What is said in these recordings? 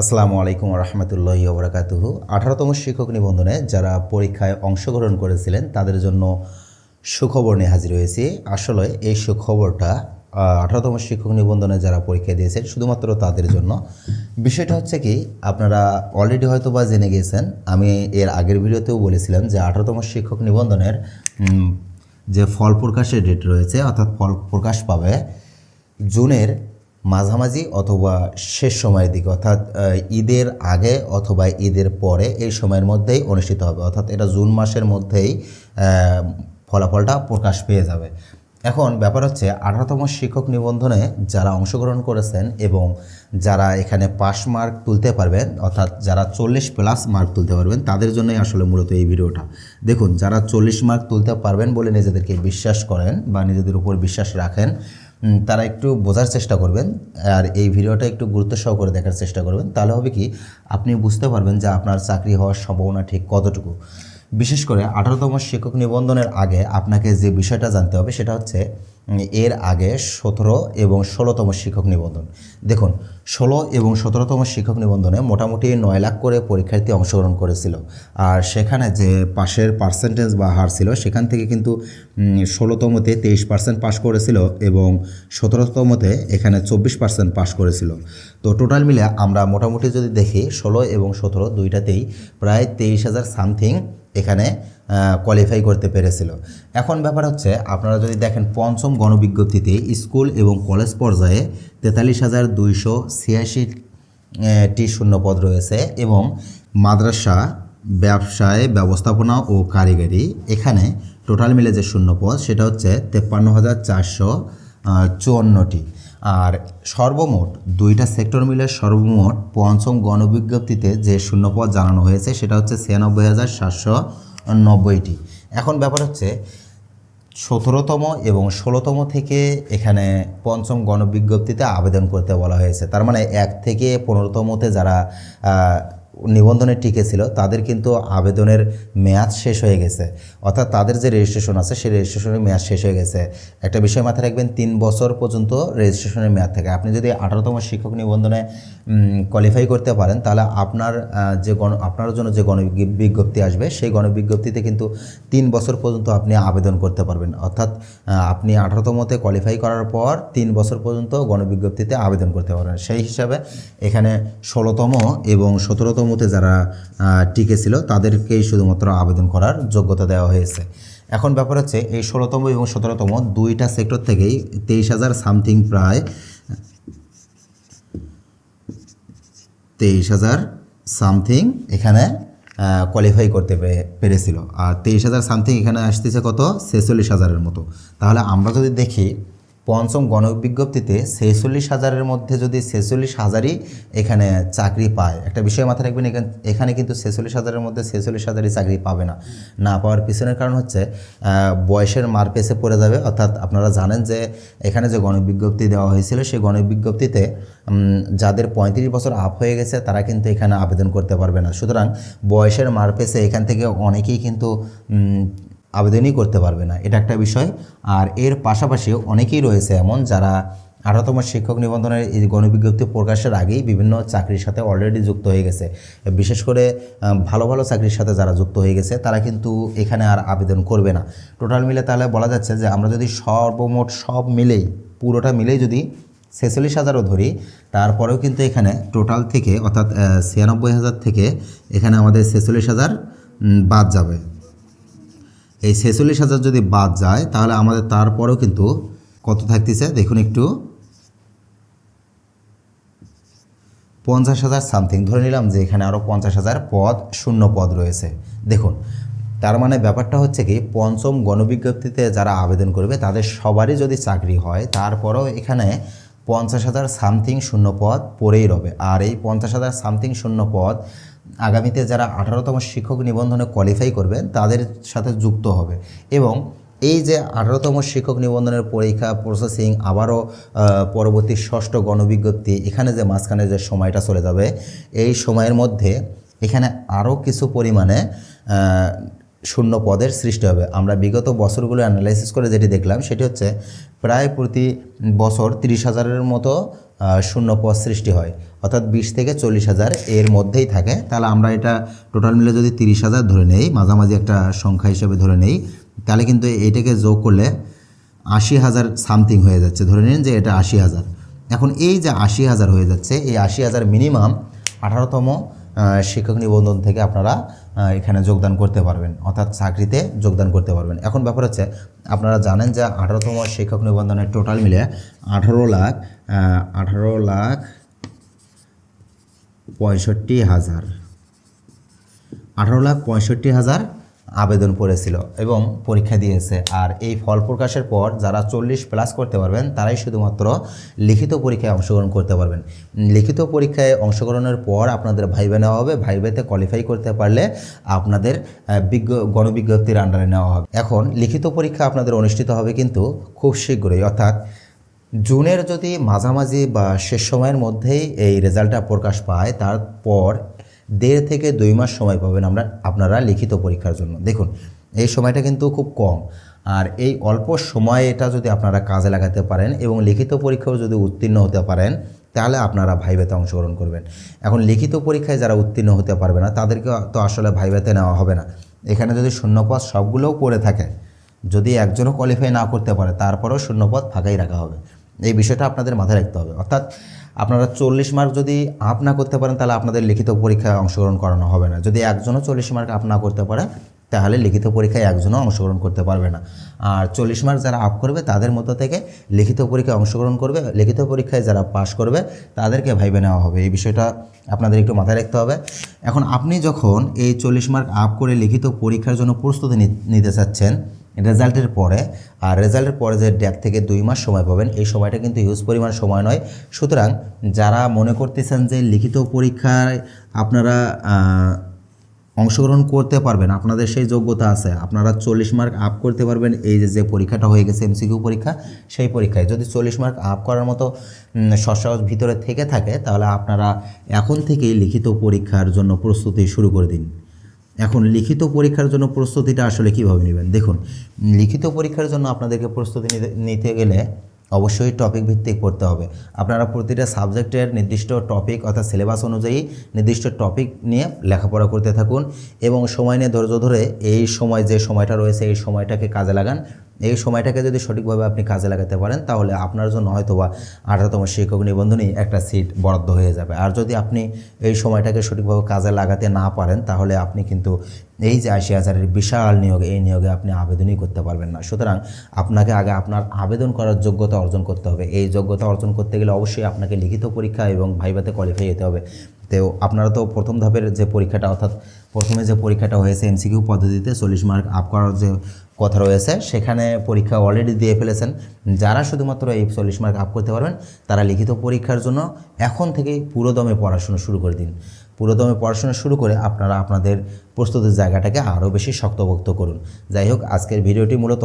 আসসালামু আলাইকুম রহমতুল্লাহি ওবরাকাতুহু। আঠারোতম শিক্ষক নিবন্ধনে যারা পরীক্ষায় অংশগ্রহণ করেছিলেন, তাদের জন্য সুখবর নিয়ে হাজির হয়েছি। আসলে এই সুখবরটা আঠারোতম শিক্ষক নিবন্ধনে যারা পরীক্ষা দিয়েছেন, শুধুমাত্র তাদের জন্য। বিষয়টা হচ্ছে কি, আপনারা অলরেডি হয়তো বা জেনে গিয়েছেন আমি এর আগের ভিডিওতেও বলেছিলাম যে আঠারোতম শিক্ষক নিবন্ধনের যে ফল প্রকাশের ডেট রয়েছে, অর্থাৎ ফল প্রকাশ পাবে জুনের মাঝামাঝি অথবা শেষ সময়ের দিকে, অর্থাৎ ঈদের আগে অথবা ঈদের পরে এই সময়ের মধ্যেই অনুষ্ঠিত হবে। অর্থাৎ এটা জুন মাসের মধ্যেই ফলাফলটা প্রকাশ পেয়ে যাবে। এখন ব্যাপার হচ্ছে, আঠারোতম শিক্ষক নিবন্ধনে যারা অংশগ্রহণ করেছেন এবং যারা এখানে পাস মার্ক তুলতে পারবেন, অর্থাৎ যারা চল্লিশ প্লাস মার্ক তুলতে পারবেন, তাদের জন্যই আসলে মূলত এই ভিডিওটা। দেখুন, যারা চল্লিশ মার্ক তুলতে পারবেন বলে নিজেদেরকে বিশ্বাস করেন বা নিজেদের উপর বিশ্বাস রাখেন তারা একটু বোঝার চেষ্টা করবেন আর এই ভিডিওটা একটু গুরুত্ব সহকারে দেখার চেষ্টা করবেন। তাহলে হবে কি, আপনি বুঝতে পারবেন যে আপনার চাকরি হওয়ার সম্ভাবনা ঠিক কতটুকু। বিশেষ করে আঠারোতম শিক্ষক নিবন্ধনের আগে আপনাকে যে বিষয়টা জানতে হবে সেটা হচ্ছে এর আগে সতেরো এবং ষোলোতম শিক্ষক নিবন্ধন। দেখুন, ষোলো এবং সতেরোতম শিক্ষক নিবন্ধনে মোটামুটি নয় লাখ করে পরীক্ষার্থী অংশগ্রহণ করেছিল। আর সেখানে যে পাশের পার্সেন্টেজ বা হার ছিল, সেখান থেকে কিন্তু ষোলোতমতে তেইশ পার্সেন্ট পাস করেছিল এবং সতেরোতমতে এখানে চব্বিশ পার্সেন্ট পাস করেছিল। তো টোটাল মিলে আমরা মোটামুটি যদি দেখি, ষোলো এবং সতেরো দুইটাতেই প্রায় তেইশ হাজার সামথিং এখানে কোয়ালিফাই করতে পেরেছিল। এখন ব্যাপার হচ্ছে, আপনারা যদি দেখেন পঞ্চম গণবিজ্ঞপ্তিতে স্কুল এবং কলেজ পর্যায়ে তেতাল্লিশ হাজার দুইশো ছিয়াশি টি শূন্যপদ রয়েছে এবং মাদ্রাসা, ব্যবসায়, ব্যবস্থাপনা ও কারিগরি এখানে টোটাল মিলে যে শূন্যপদ সেটা হচ্ছে তেপ্পান্ন হাজার চারশো চুয়ান্নটি। আর সর্বমোট দুইটা সেক্টর মিলে সর্বমোট পঞ্চম গণবিজ্ঞপ্তিতে যে শূন্যপদ জানানো হয়েছে, সেটা হচ্ছে ছিয়ানব্বই হাজার সাতশো নব্বইটি। এখন ব্যাপার হচ্ছে সতেরোতম এবং ষোলোতম থেকে এখানে পঞ্চম গণবিজ্ঞপ্তিতে আবেদন করতে বলা হয়েছে। তার মানে এক থেকে পনেরোতমতে যারা নিবন্ধনে টিকে ছিল, তাদের কিন্তু আবেদনের মেয়াদ শেষ হয়ে গেছে। অর্থাৎ তাদের যে রেজিস্ট্রেশন আছে, সেই রেজিস্ট্রেশনের মেয়াদ শেষ হয়ে গেছে। একটা বিষয় মাথায় রাখবেন, তিন বছর পর্যন্ত রেজিস্ট্রেশনের মেয়াদ থাকে। আপনি যদি আঠারোতম শিক্ষক নিবন্ধনে কোয়ালিফাই করতে পারেন, তাহলে আপনার যে গণ, আপনার জন্য যে গণবিজ্ঞপ্তি আসবে, সেই গণবিজ্ঞপ্তিতে কিন্তু তিন বছর পর্যন্ত আপনি আবেদন করতে পারবেন। অর্থাৎ আপনি আঠারোতমতে কোয়ালিফাই করার পর তিন বছর পর্যন্ত গণবিজ্ঞপ্তিতে আবেদন করতে পারবেন। সেই হিসাবে এখানে ষোলোতম এবং সতেরোতমতে যারা টিকে ছিল তাদেরকেই শুধুমাত্র আবেদন করার যোগ্যতা দেওয়া হয়েছে। এখন ব্যাপার হচ্ছে এই ষোলোতম এবং সতেরোতম দুইটা সেক্টর থেকেই তেইশ হাজার সামথিং প্রায়, তেইশ হাজার সামথিং এখানে কোয়ালিফাই করতে পেরেছিল। আর তেইশ হাজার সামথিং এখানে আসতেছে কত? ছেচল্লিশ হাজারের মতো। তাহলে আমরা যদি দেখি পঞ্চম গণবিজ্ঞপ্তিতে ছেচল্লিশ হাজারের মধ্যে যদি ছেচল্লিশ হাজারই এখানে চাকরি পায়, একটা বিষয় মাথায় রাখবেন, এখানে এখানে কিন্তু ছেচল্লিশ হাজারের মধ্যে ছেচল্লিশ হাজারই চাকরি পাবে না। না পাওয়ার পিছনের কারণ হচ্ছে বয়সের মার পেছে পড়ে যাবে, অর্থাৎ আপনারা জানেন যে এখানে যে গণবিজ্ঞপ্তি দেওয়া হয়েছিল, সেই গণবিজ্ঞপ্তিতে যাদের পঁয়ত্রিশ বছর আপ হয়ে গেছে, তারা কিন্তু এখানে আবেদন করতে পারবে না। সুতরাং বয়সের মার পেছে এখান থেকে অনেকেই কিন্তু আবেদনই করতে পারবে না। এটা একটা বিষয়। আর এর পাশাপাশি অনেকেই রয়েছে এমন যারা আঠারোতম শিক্ষক নিবন্ধনের এই গণবিজ্ঞপ্তি প্রকাশের আগেই বিভিন্ন চাকরির সাথে অলরেডি যুক্ত হয়ে গেছে। বিশেষ করে ভালো ভালো চাকরির সাথে যারা যুক্ত হয়ে গেছে, তারা কিন্তু এখানে আর আবেদন করবে না। টোটাল মিলে তাহলে বলা যাচ্ছে যে, আমরা যদি সর্বমোট সব মিলেই, পুরোটা মিলেই যদি ছেচল্লিশ হাজারও ধরি, তারপরেও কিন্তু এখানে টোটাল থেকে, অর্থাৎ ছিয়ানব্বই হাজার থেকে এখানে আমাদের ছেচল্লিশ হাজার বাদ যাবে। এই ছেচল্লিশ হাজার যদি বাদ যায়, তাহলে আমাদের তারপরেও কিন্তু কত থাকতেছে? দেখুন একটু। পঞ্চাশ হাজার সামথিং ধরে নিলাম যে এখানে আরও পঞ্চাশ হাজার পদ, শূন্য পদ রয়েছে। দেখুন, তার মানে ব্যাপারটা হচ্ছে কি, পঞ্চম গণবিজ্ঞপ্তিতে যারা আবেদন করবে, তাদের সবারই যদি চাকরি হয়, তারপরেও এখানে পঞ্চাশ হাজার সামথিং শূন্য পদ পড়েই রবে। আর এই পঞ্চাশ হাজার সামথিং শূন্য পদ আগামীতে যারা আঠারোতম শিক্ষক নিবন্ধনে কোয়ালিফাই করবেন তাদের সাথে যুক্ত হবে। এবং এই যে আঠারোতম শিক্ষক নিবন্ধনের পরীক্ষা প্রসেসিং আবারও পরবর্তী ষষ্ঠ গণবিজ্ঞপ্তি, এখানে যে মাঝখানে যে সময়টা চলে যাবে, এই সময়ের মধ্যে এখানে আরও কিছু পরিমাণে শূন্য পদের সৃষ্টি হবে। আমরা বিগত বছরগুলো অ্যানালাইসিস করে যেটি দেখলাম, সেটি হচ্ছে প্রায় প্রতি বছর তিরিশ হাজারের মতো শূন্য পদ সৃষ্টি হয়। অর্থাৎ বিশ থেকে চল্লিশ হাজার এর মধ্যেই থাকে। তাহলে আমরা এটা টোটাল মিলে যদি তিরিশ হাজার ধরে নেই, মাঝামাঝি একটা সংখ্যা হিসেবে ধরে নেই, তাহলে কিন্তু এটাকে যোগ করলে আশি হাজার সামথিং হয়ে যাচ্ছে। ধরে নিন যে এটা আশি হাজার। এখন এই যে আশি হাজার হয়ে যাচ্ছে, এই আশি হাজার মিনিমাম আঠারোতম শিক্ষক নিবন্ধন থেকে আপনারা এখানে যোগদান করতে পারবেন, অর্থাৎ চাকরিতে যোগদান করতে পারবেন। এখন ব্যাপার হচ্ছে, আপনারা জানেন যে আঠারোতম শিক্ষক নিবন্ধনের টোটাল মিলে আঠারো লাখ আঠারো লাখ পঁয়ষট্টি হাজার। আঠারো লাখ পঁয়ষট্টি হাজার আবেদন পড়েছিল এবং পরীক্ষা দিয়েছে। আর এই ফল প্রকাশের পর যারা চল্লিশ প্লাস করতে পারবেন, তারাই শুধুমাত্র লিখিত পরীক্ষায় অংশগ্রহণ করতে পারবেন। লিখিত পরীক্ষায় অংশগ্রহণের পর আপনাদের ভাইবে নেওয়া হবে। ভাইবেতে কোয়ালিফাই করতে পারলে আপনাদের বিজ্ঞ, গণবিজ্ঞপ্তির আন্ডারে নেওয়া হবে। এখন লিখিত পরীক্ষা আপনাদের অনুষ্ঠিত হবে কিন্তু খুব শীঘ্রই। অর্থাৎ জুনের যদি মাঝামাঝি বা শেষ সময়ের মধ্যেই এই রেজাল্টটা প্রকাশ পায়, তারপর দেড় থেকে দুই মাস সময় পাবেন আমরা, আপনারা লিখিত পরীক্ষার জন্য। দেখুন, এই সময়টা কিন্তু খুব কম। আর এই অল্প সময়ে এটা যদি আপনারা কাজে লাগাতে পারেন এবং লিখিত পরীক্ষাও যদি উত্তীর্ণ হতে পারেন, তাহলে আপনারা ভাইবেতে অংশগ্রহণ করবেন। এখন লিখিত পরীক্ষায় যারা উত্তীর্ণ হতে পারবে না, তাদেরকে তো আসলে ভাইবেতে নেওয়া হবে না। এখানে যদি শূন্যপদ সবগুলোও পড়ে থাকে, যদি একজনও কোয়ালিফাই না করতে পারে, তারপরেও শূন্যপদ ফাঁকাই রাখা হবে। এই বিষয়টা আপনাদের মাথায় রাখতে হবে। অর্থাৎ আপনারা চল্লিশ মার্ক যদি আপ না করতে পারেন, তাহলে আপনাদের লিখিত পরীক্ষায় অংশগ্রহণ করানো হবে না। যদি একজনও চল্লিশ মার্ক আপ না করতে পারে, তাহলে লিখিত পরীক্ষায় একজনও অংশগ্রহণ করতে পারবে না। আর চল্লিশ মার্ক যারা আপ করবে, তাদের মধ্যে থেকে লিখিত পরীক্ষায় অংশগ্রহণ করবে, লিখিত পরীক্ষায় যারা পাশ করবে, তাদেরকে ভাইবে নেওয়া হবে। এই বিষয়টা আপনাদের একটু মাথায় রাখতে হবে। এখন আপনি যখন এই চল্লিশ মার্ক আপ করে লিখিত পরীক্ষার জন্য প্রস্তুতি নিতে চাচ্ছেন রেজাল্টের পরে আর রেজাল্টের পরে যে ডেট থেকে দুই মাস সময় পাবেন এই সময়টা কিন্তু হিউজ পরিমাণ সময় নয়। সুতরাং যারা মনে করতেছেন যে লিখিত পরীক্ষায় আপনারা অংশগ্রহণ করতে পারবেন আপনাদের সেই যোগ্যতা আছে আপনারা চল্লিশ মার্ক আপ করতে পারবেন এই যে যে পরীক্ষাটা হয়ে গেছে এমসিকিউ পরীক্ষা সেই পরীক্ষায়। যদি চল্লিশ মার্ক আপ করার মতো উম, সৎসাহস ভিতরে থেকে থাকে তাহলে আপনারা এখন থেকেই লিখিত পরীক্ষার জন্য প্রস্তুতি শুরু করে দিন। এখন লিখিত পরীক্ষার জন্য প্রস্তুতিটা আসলে কীভাবে নেবেন? দেখুন, লিখিত পরীক্ষার জন্য আপনাদেরকে প্রস্তুতি নিতে- গেলে অবশ্যই টপিক ভিত্তিক পড়তে হবে। আপনারা প্রতিটা সাবজেক্টের নির্দিষ্ট টপিক অর্থাৎ সিলেবাস অনুযায়ী নির্দিষ্ট টপিক নিয়ে লেখাপড়া করতে থাকুন এবং সময় নিয়ে ধৈর্য ধরে এই সময় যে সময়টা রয়েছে, এই সময়টাকে কাজে লাগান। এই সময়টাকে যদি সঠিকভাবে আপনি কাজে লাগাতে পারেন, তাহলে আপনার জন্য হয়তো বা আঠারোতম শিক্ষক নিবন্ধনই একটা সিট বরাদ্দ হয়ে যাবে। আর যদি আপনি এই সময়টাকে সঠিকভাবে কাজে লাগাতে না পারেন, তাহলে আপনি কিন্তু এই যে আশি হাজারের বিশাল নিয়োগ, এই নিয়োগে আপনি আবেদনই করতে পারবেন না। সুতরাং আপনাকে আগে আপনার আবেদন করার যোগ্যতা অর্জন করতে হবে। এই যোগ্যতা অর্জন করতে গেলে অবশ্যই আপনাকে লিখিত পরীক্ষা এবং ভাইভাতে কোয়ালিফাই হতে হবে। তো আপনারা তো প্রথম ধাপের যে পরীক্ষাটা, অর্থাৎ প্রথমে যে পরীক্ষাটা হয়েছে এমসিকিউ পদ্ধতিতে, চল্লিশ মার্ক আপ করার যে কথা রয়েছে, সেখানে পরীক্ষা অলরেডি দিয়ে ফেলেছেন। যারা শুধুমাত্র এই চল্লিশ মার্ক আপ করতে পারবেন, তারা লিখিত পরীক্ষার জন্য এখন থেকেই পুরোদমে পড়াশুনো শুরু করে দিন। পুরোদমে পড়াশোনা শুরু করে আপনারা আপনাদের প্রস্তুতির জায়গাটাকে আরও বেশি শক্তভক্ত করুন। যাই হোক, আজকের ভিডিওটি মূলত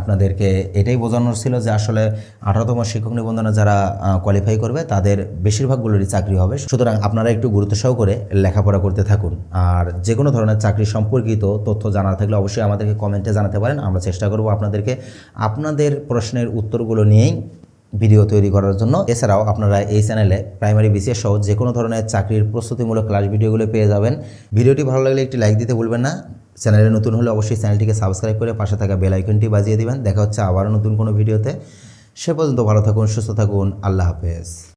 আপনাদেরকে এটাই বোঝানোর ছিল যে আসলে আঠারোতম শিক্ষক নিবন্ধনে যারা কোয়ালিফাই করবে তাদের বেশিরভাগগুলোরই চাকরি হবে। সুতরাং আপনারা একটু গুরুত্ব সহ করে লেখাপড়া করতে থাকুন। আর যে কোনো ধরনের চাকরি সম্পর্কিত তথ্য জানার থাকলে অবশ্যই আমাদেরকে কমেন্টে জানাতে পারেন। আমরা চেষ্টা করব আপনাদেরকে আপনাদের প্রশ্নের উত্তরগুলো নিয়েই ভিডিও তৈরি করার জন্য। এছাড়াও আপনারা এই চ্যানেলে প্রাইমারি বিসিএস সহ যে কোনো ধরনের চাকরির প্রস্তুতিমূলক ক্লাস ভিডিওগুলো পেয়ে যাবেন। ভিডিওটি ভালো লাগলে একটি লাইক দিতে ভুলবেন না। চ্যানেলে নতুন হলে অবশ্যই চ্যানেলটিকে সাবস্ক্রাইব করে পাশে থাকা বেল আইকনটি বাজিয়ে দেবেন। দেখা হচ্ছে আবারও নতুন কোনো ভিডিওতে। সে পর্যন্ত ভালো থাকুন, সুস্থ থাকুন। আল্লাহ হাফেজ।